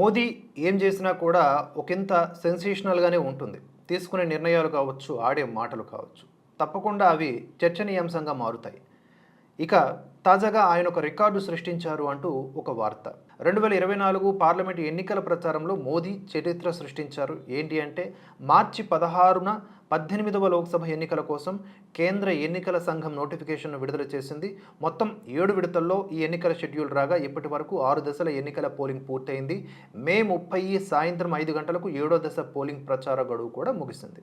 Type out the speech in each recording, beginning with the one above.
మోదీ ఏం చేసినా కూడా ఒకంత సెన్సేషనల్గానే ఉంటుంది. తీసుకునే నిర్ణయాలు కావచ్చు ఆడే మాటలు కావచ్చు. తప్పకుండా అవి చర్చనీయాంశంగా మారుతాయి. ఇక తాజాగా ఆయన ఒక రికార్డు సృష్టించారు అంటూ ఒక వార్త. రెండు వేల ఇరవై నాలుగు పార్లమెంటు ఎన్నికల ప్రచారంలో మోదీ చరిత్ర సృష్టించారు. ఏంటి అంటే మార్చి పదహారున పద్దెనిమిదవ లోక్సభ ఎన్నికల కోసం కేంద్ర ఎన్నికల సంఘం నోటిఫికేషన్ను విడుదల చేసింది. మొత్తం ఏడు విడతల్లో ఈ ఎన్నికల షెడ్యూల్ రాగా ఇప్పటి వరకు ఆరు దశల ఎన్నికల పోలింగ్ పూర్తయింది. మే ముప్పై సాయంత్రం ఐదు గంటలకు ఏడో దశ పోలింగ్ ప్రచార గడువు కూడా ముగిసింది.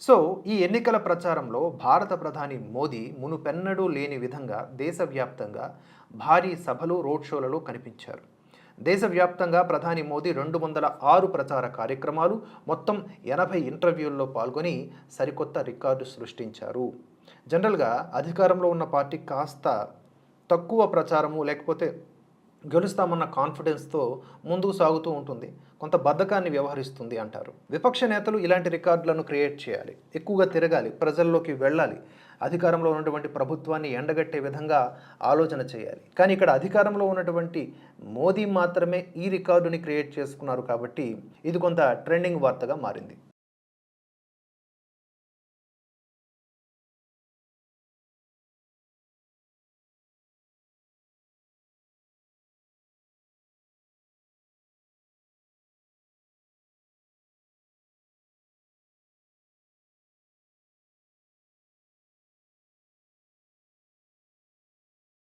సో ఈ ఎన్నికల ప్రచారంలో భారత ప్రధాని మోదీ మునుపెన్నడూ లేని విధంగా దేశవ్యాప్తంగా భారీ సభలు రోడ్ షోలలో కనిపించారు. దేశవ్యాప్తంగా ప్రధాని మోదీ రెండు వందల ఆరు ప్రచార కార్యక్రమాలు మొత్తం ఎనభై ఇంటర్వ్యూల్లో పాల్గొని సరికొత్త రికార్డు సృష్టించారు. జనరల్గా అధికారంలో ఉన్న పార్టీ కాస్త తక్కువ ప్రచారము లేకపోతే గెలుస్తామన్న కాన్ఫిడెన్స్తో ముందుకు సాగుతూ ఉంటుంది. కొంత బద్ధకాన్ని వ్యవహరిస్తుంది అంటారు. విపక్ష నేతలు ఇలాంటి రికార్డులను క్రియేట్ చేయాలి. ఎక్కువగా తిరగాలి. ప్రజల్లోకి వెళ్ళాలి. అధికారంలో ఉన్నటువంటి ప్రభుత్వాన్ని ఎండగట్టే విధంగా ఆలోచన చేయాలి. కానీ ఇక్కడ అధికారంలో ఉన్నటువంటి మోదీ మాత్రమే ఈ రికార్డుని క్రియేట్ చేసుకున్నారు కాబట్టి ఇది కొంత ట్రెండింగ్ వార్తగా మారింది.